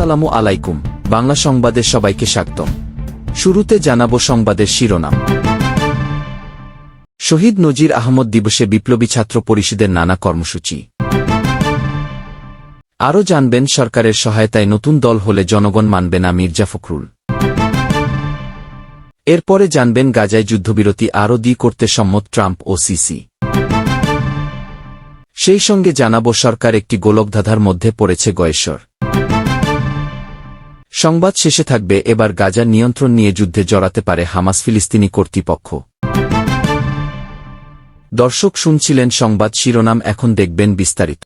আসসালামু আলাইকুম, বাংলা সংবাদে সবাইকে স্বাগতম। শুরুতে জানাব সংবাদের শিরোনাম। শহীদ নজির আহমদ দিবসে বিপ্লবী ছাত্র পরিষদের নানা কর্মসূচি। আরও জানবেন সরকারের সহায়তায় নতুন দল হলে জনগণ মানবে না মির্জা ফখরুল। এরপরে জানবেন গাজায় যুদ্ধবিরতি আরও দি করতে সম্মত ট্রাম্প ও সিসি। সেই সঙ্গে জানাব সরকার একটি গোলকধাঁধার মধ্যে পড়েছে গয়েশ্বর। সংবাদ শেষে থাকবে, এবার গাজার নিয়ন্ত্রণ নিয়ে যুদ্ধে জড়াতে পারে হামাস ফিলিস্তিনি কর্তৃপক্ষ। দর্শক শুনছিলেন সংবাদ শিরোনাম, এখন দেখবেন বিস্তারিত।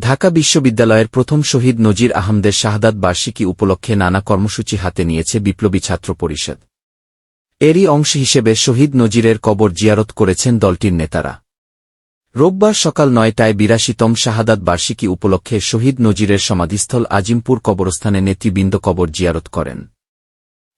ঢাকা বিশ্ববিদ্যালয়ের প্রথম শহীদ নজির আহমদের শাহাদাত বার্ষিকী উপলক্ষে নানা কর্মসূচি হাতে নিয়েছে বিপ্লবী ছাত্র পরিষদ। এরই অংশ হিসেবে শহীদ নজিরের কবর জিয়ারত করেছেন দলটির নেতারা। রোববার সকাল নয়টায় বিরাশিতম শাহাদাত বার্ষিকী উপলক্ষে শহীদ নজিরের সমাধিস্থল আজিমপুর কবরস্থানে নেতৃবৃন্দ কবর জিয়ারত করেন।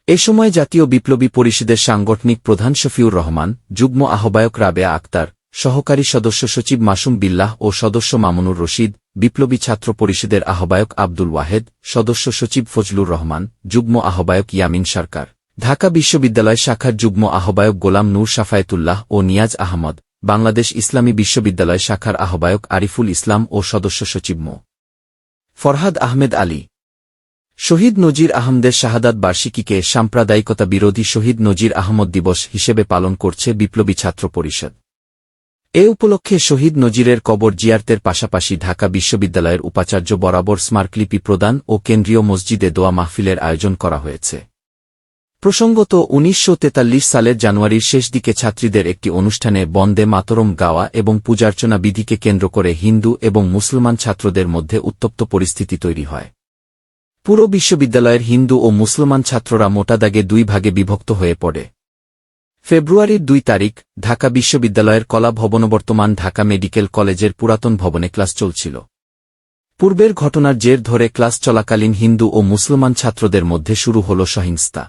এ সময় জাতীয় বিপ্লবী পরিষদের সাংগঠনিক প্রধান শফিউর রহমান, যুগ্ম আহ্বায়ক রাবেয়া আক্তার, সহকারী সদস্য সচিব মাসুম বিল্লাহ ও সদস্য মামুনুর রশিদ, বিপ্লবী ছাত্র পরিষদের আহ্বায়ক আব্দুল ওয়াহেদ, সদস্য সচিব ফজলুর রহমান, যুগ্ম আহ্বায়ক ইয়ামিন সরকার। ঢাকা বিশ্ববিদ্যালয় শাখার যুগ্ম আহ্বায়ক গোলাম নূর সাফায়েতুল্লাহ ও নিয়াজ আহমদ বাংলাদেশ ইসলামী বিশ্ববিদ্যালয় শাখার আহ্বায়ক আরিফুল ইসলাম ও সদস্য সচিব মো. ফরহাদ আহমেদ আলী। শহীদ নজির আহমদের শাহাদাত বার্ষিকীকে সাম্প্রদায়িকতা বিরোধী শহীদ নজির আহমদ দিবস হিসেবে পালন করছে বিপ্লবী ছাত্র পরিষদ। এ উপলক্ষে শহীদ নজিরের কবর জিয়ার্তের পাশাপাশি ঢাকা বিশ্ববিদ্যালয়ের উপাচার্য বরাবর স্মারকলিপি প্রদান ও কেন্দ্রীয় মসজিদে দোয়া মাহফিলের আয়োজন করা হয়েছে। প্রসঙ্গত, উনিশশো তেতাল্লিশ সালের জানুয়ারির শেষ দিকে ছাত্রীদের একটি অনুষ্ঠানে বন্দে মাতরম গাওয়া এবং পূজার্চনা বিধিকে কেন্দ্র করে হিন্দু এবং মুসলমান ছাত্রদের মধ্যে উত্তপ্ত পরিস্থিতি তৈরি হয়। পুরো বিশ্ববিদ্যালয়ের হিন্দু ও মুসলমান ছাত্ররা মোটা দাগে দুই ভাগে বিভক্ত হয়ে পড়ে। ফেব্রুয়ারির দুই তারিখ, ঢাকা বিশ্ববিদ্যালয়ের কলা ভবনবর্তমান ঢাকা মেডিকেল কলেজের পুরাতন ভবনে ক্লাস চলছিল। পূর্বের ঘটনার জের ধরে ক্লাস চলাকালীন হিন্দু ও মুসলমান ছাত্রদের মধ্যে শুরু হল সহিংসতা।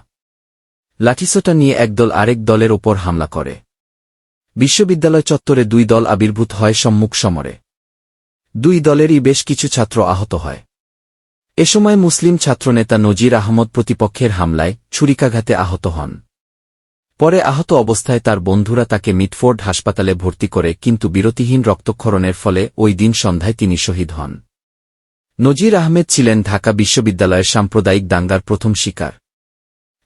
লাঠিসোটা নিয়ে একদল আরেক দলের ওপর হামলা করে। বিশ্ববিদ্যালয় চত্বরে দুই দল আবির্ভূত হয় সম্মুখ সমরে। দুই দলেরই বেশ কিছু ছাত্র আহত হয়। এ সময় মুসলিম ছাত্রনেতা নজির আহমদ প্রতিপক্ষের হামলায় ছুরিকাঘাতে আহত হন। পরে আহত অবস্থায় তার বন্ধুরা তাকে মিটফোর্ড হাসপাতালে ভর্তি করে কিন্তু বিরতিহীন রক্তক্ষরণের ফলে ওই দিন সন্ধ্যায় তিনি শহীদ হন। নজির আহমেদ ছিলেন ঢাকা বিশ্ববিদ্যালয়ের সাম্প্রদায়িক দাঙ্গার প্রথম শিকার।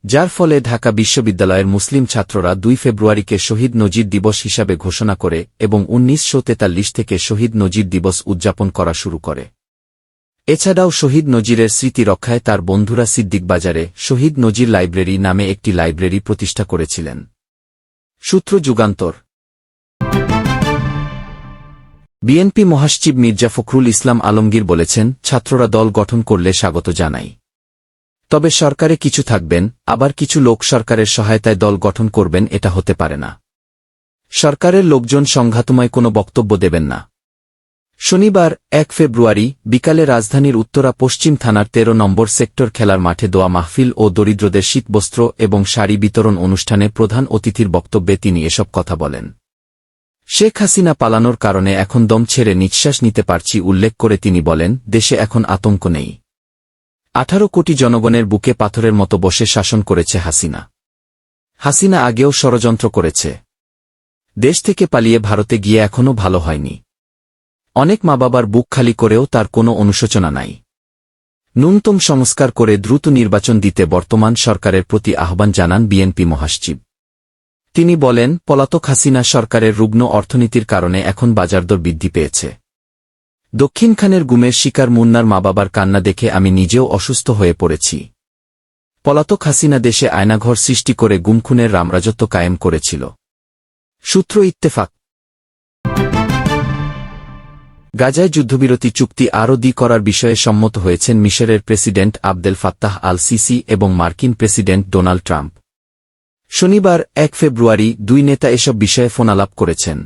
যার ফলে ঢাকা বিশ্ববিদ্যালয়ের মুসলিম ছাত্ররা দুই ফেব্রুয়ারিকে শহীদ নজির দিবস হিসাবে ঘোষণা করে এবং উনিশশো তেতাল্লিশ থেকে শহীদ নজির দিবস উদযাপন করা শুরু করে। এছাড়াও শহীদ নজিরের স্মৃতি রক্ষায় তার বন্ধুরা সিদ্দিক বাজারে শহীদ নজির লাইব্রেরি নামে একটি লাইব্রেরি প্রতিষ্ঠা করেছিলেন। সূত্র যুগান্তর। বিএনপি মহাসচিব মির্জা ফখরুল ইসলাম আলমগীর বলেছেন, ছাত্ররা দল গঠন করলে স্বাগত জানাই। তবে সরকারে কিছু থাকবেন, আবার কিছু লোক সরকারের সহায়তায় দল গঠন করবেন এটা হতে পারে না। সরকারের লোকজন সংঘাতময় কোনো বক্তব্য দেবেন না। শনিবার, এক ফেব্রুয়ারি, বিকালে রাজধানীর উত্তরা পশ্চিম থানার তেরো নম্বর সেক্টর খেলার মাঠে দোয়া মাহফিল ও দরিদ্রদের শীতবস্ত্র এবং শাড়ি বিতরণ অনুষ্ঠানে প্রধান অতিথির বক্তব্যে তিনি এসব কথা বলেন। শেখ হাসিনা পালানোর কারণে এখন দম ছেড়ে নিঃশ্বাস নিতে পারছি, উল্লেখ করে তিনি বলেন, দেশে এখন আতঙ্ক নেই। আঠারো কোটি জনগণের বুকে পাথরের মতো বসে শাসন করেছে হাসিনা। হাসিনা আগেও ষড়যন্ত্র করেছে। দেশ থেকে পালিয়ে ভারতে গিয়ে এখনও ভালো হয়নি। অনেক মা বাবার বুক খালি করেও তার কোনো অনুশোচনা নাই। ন্যূনতম সংস্কার করে দ্রুত নির্বাচন দিতে বর্তমান সরকারের প্রতি আহ্বান জানান বিএনপি মহাসচিব। তিনি বলেন, পলাতক হাসিনা সরকারের রুগ্ন অর্থনীতির কারণে এখন বাজারদর বৃদ্ধি পেয়েছে। দক্ষিণ খানের গুমের শিকার মুন্নার মা বাবার কান্না দেখে আমি নিজেও অসুস্থ হয়ে পড়েছি। পলাতক হাসিনা দেশে আয়নাঘর সৃষ্টি করে গুমখুনের রামরাজত্ব কায়েম করেছিল। সূত্র ইত্তেফাক। গাজায় যুদ্ধবিরতি চুক্তি আরও দি করার বিষয়ে সম্মত হয়েছেন মিশরের president Abdel Fattah al Sisi এবং মার্কিন প্রেসিডেন্ট ডোনাল্ড ট্রাম্প। শনিবার, এক ফেব্রুয়ারি, দুই নেতা এসব বিষয়ে ফোনালাপ করেছেন।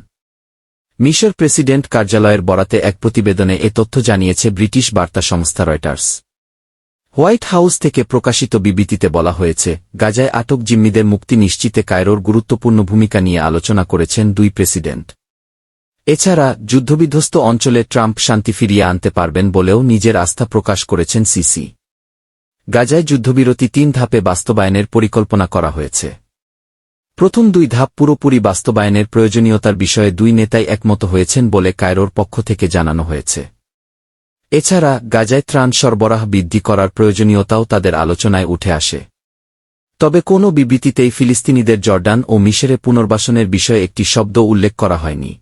মিশর প্রেসিডেন্ট কার্যালয়ের বরাতে এক প্রতিবেদনে এ তথ্য জানিয়েছে ব্রিটিশ বার্তা সংস্থা রয়টার্স। হোয়াইট হাউস থেকে প্রকাশিত বিবৃতিতে বলা হয়েছে, গাজায় আটক জিম্মিদের মুক্তি নিশ্চিতে কায়রোর গুরুত্বপূর্ণ ভূমিকা নিয়ে আলোচনা করেছেন দুই প্রেসিডেন্ট। এছাড়া, যুদ্ধবিধ্বস্ত অঞ্চলে ট্রাম্প শান্তি ফিরিয়ে আনতে পারবেন বলেও নিজের আস্থা প্রকাশ করেছেন সিসি। গাজায় যুদ্ধবিরতি তিন ধাপে বাস্তবায়নের পরিকল্পনা করা হয়েছে। প্রথম দুই ধাপ পুরোপুরি বাস্তবায়নের প্রয়োজনীয়তার বিষয়ে দুই নেতাই একমত হয়েছেন বলে কায়রোর পক্ষ থেকে জানানো হয়েছে। এছাড়া, গাজায় ত্রাণ সরবরাহ বৃদ্ধি করার প্রয়োজনীয়তাও তাদের আলোচনায় উঠে আসে। তবে কোনো বিবৃতিতেই ফিলিস্তিনিদের জর্ডান ও মিশরে পুনর্বাসনের বিষয়ে একটি শব্দ উল্লেখ করা হয়নি।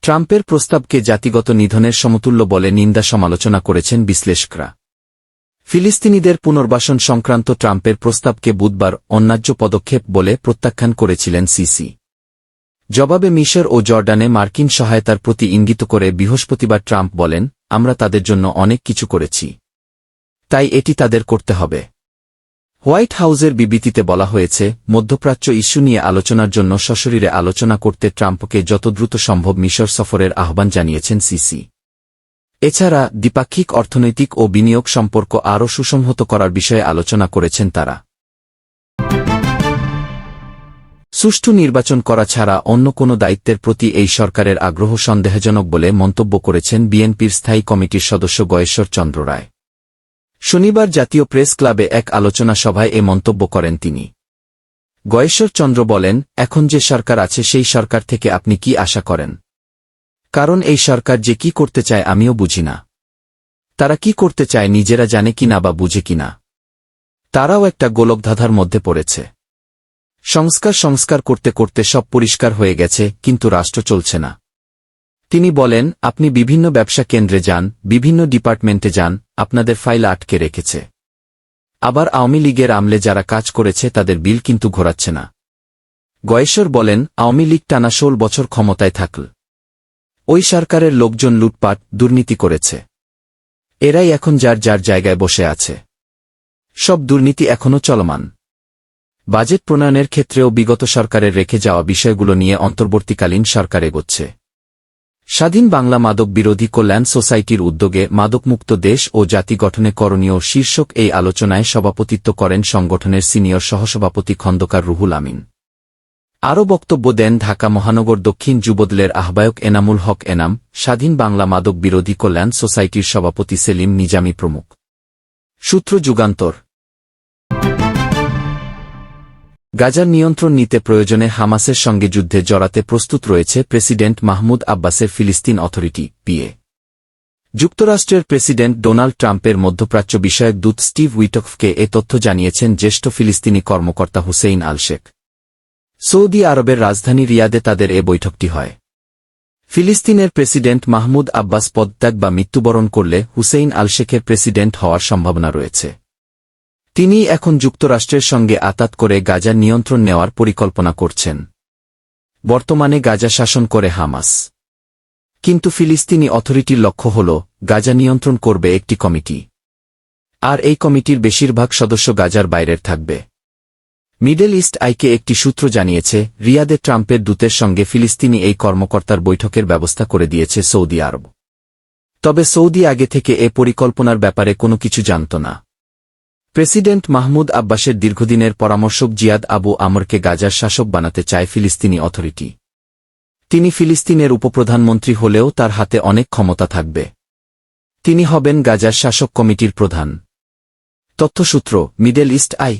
ট্রাম্পের প্রস্তাবকে জাতিগত নিধনের সমতুল্য বলে নিন্দা সমালোচনা করেছেন বিশ্লেষকরা। ফিলিস্তিনিদের পুনর্বাসন সংক্রান্ত ট্রাম্পের প্রস্তাবকে বুধবার অন্যায্য পদক্ষেপ বলে প্রত্যাখ্যান করেছিলেন সিসি। জবাবে মিশর ও জর্ডানে মার্কিন সহায়তার প্রতি ইঙ্গিত করে বৃহস্পতিবার ট্রাম্প বলেন, আমরা তাদের জন্য অনেক কিছু করেছি। তাই এটি তাদের করতে হবে। হোয়াইট হাউজের বিবৃতিতে বলা হয়েছে, মধ্যপ্রাচ্য ইস্যু নিয়ে আলোচনার জন্য সশরীরে আলোচনা করতে ট্রাম্পকে যত দ্রুত সম্ভব মিশর সফরের আহ্বান জানিয়েছেন সিসি। এছাড়া দ্বিপাক্ষিক অর্থনৈতিক ও বিনিয়োগ সম্পর্ক আরও সুসংহত করার বিষয়ে আলোচনা করেছেন তারা। সুষ্ঠু নির্বাচন করা ছাড়া অন্য কোনো দায়িত্বের প্রতি এই সরকারের আগ্রহ সন্দেহজনক বলে মন্তব্য করেছেন বিএনপির স্থায়ী কমিটির সদস্য গয়েশ্বর চন্দ্র রায়। শনিবার জাতীয় প্রেস ক্লাবে এক আলোচনা সভায় এ মন্তব্য করেন তিনি। গয়েশ্বর চন্দ্র বলেন, এখন যে সরকার আছে সেই সরকার থেকে আপনি কি আশা করেন? কারণ এই সরকার যে কি করতে চায় আমিও বুঝি না। তারা কি করতে চায় নিজেরা জানে কিনা বা বুঝে কিনা। তারাও একটা গোলকধাঁধার মধ্যে পড়েছে। সংস্কার সংস্কার করতে করতে সব পরিষ্কার হয়ে গেছে, কিন্তু রাষ্ট্র চলছে না। তিনি বলেন, আপনি বিভিন্ন ব্যবসা কেন্দ্রে যান, বিভিন্ন ডিপার্টমেন্টে যান, আপনাদের ফাইল আটকে রেখেছে। আবার আওয়ামী লীগের আমলে যারা কাজ করেছে তাদের বিল কিন্তু ঘোরাচ্ছে না। গয়েশ্বর বলেন, আওয়ামী লীগ টানা ষোল বছর ক্ষমতায় থাকল। ওই সরকারের লোকজন লুটপাট, দুর্নীতি করেছে। এরাই এখন যার যার জায়গায় বসে আছে। সব দুর্নীতি এখনও চলমান। বাজেট প্রণয়নের ক্ষেত্রেও বিগত সরকারের রেখে যাওয়া বিষয়গুলো নিয়ে অন্তর্বর্তীকালীন সরকার এগোচ্ছে। স্বাধীন বাংলা মাদক বিরোধী কল্যাণ সোসাইটির উদ্যোগে মাদকমুক্ত দেশ ও জাতি গঠনে করণীয় শীর্ষক এই আলোচনায় সভাপতিত্ব করেন সংগঠনের সিনিয়র সহসভাপতি খন্দকার রুহুল আমিন। আরও বক্তব্য দেন ঢাকা মহানগর দক্ষিণ যুবদলের আহ্বায়ক এনামুল হক এনাম, স্বাধীন বাংলা মাদক বিরোধী কল্যাণ সোসাইটির সভাপতি সেলিম নিজামী প্রমুখ। সূত্র যুগান্তর। গাজার নিয়ন্ত্রণ নিতে প্রয়োজনে হামাসের সঙ্গে যুদ্ধে জড়াতে প্রস্তুত রয়েছে প্রেসিডেন্ট মাহমুদ আব্বাসের ফিলিস্তিন অথরিটি পিএ যুক্তরাষ্ট্রের প্রেসিডেন্ট ডোনাল্ড ট্রাম্পের মধ্যপ্রাচ্য বিষয়ক দূত স্টিভ উইটকফকে এ তথ্য জানিয়েছেন জ্যেষ্ঠ ফিলিস্তিনি কর্মকর্তা হুসেইন আল শেখ সৌদি আরবের রাজধানী রিয়াদে তাদের এ বৈঠকটি হয়। ফিলিস্তিনের প্রেসিডেন্ট মাহমুদ আব্বাস পদত্যাগ বা মৃত্যুবরণ করলে হুসেইন আল শেখের প্রেসিডেন্ট হওয়ার সম্ভাবনা রয়েছে। তিনি এখন যুক্তরাষ্ট্রের সঙ্গে আতাত করে গাজার নিয়ন্ত্রণ নেওয়ার পরিকল্পনা করছেন। বর্তমানে গাজা শাসন করে হামাস। কিন্তু ফিলিস্তিনি অথরিটির লক্ষ্য হল, গাজা নিয়ন্ত্রণ করবে একটি কমিটি। আর এই কমিটির বেশিরভাগ সদস্য গাজার বাইরের থাকবে। মিডল ইস্ট আইকে একটি সূত্র জানিয়েছে, রিয়াদে ট্রাম্পের দূতের সঙ্গে ফিলিস্তিনি এই কর্মকর্তার বৈঠকের ব্যবস্থা করে দিয়েছে সৌদি আরব। তবে সৌদি আগে থেকে এ পরিকল্পনার ব্যাপারে কোনো কিছু জানত না। প্রেসিডেন্ট মাহমুদ আব্বাসের দীর্ঘদিনের পরামর্শক জিয়াদ আবু আমরকে গাজার শাসক বানাতে চায় ফিলিস্তিনি অথরিটি। তিনি ফিলিস্তিনের উপপ্রধানমন্ত্রী হলেও তার হাতে অনেক ক্ষমতা থাকবে। তিনি হবেন গাজার শাসক কমিটির প্রধান। তথ্যসূত্র, মিডল ইস্ট আই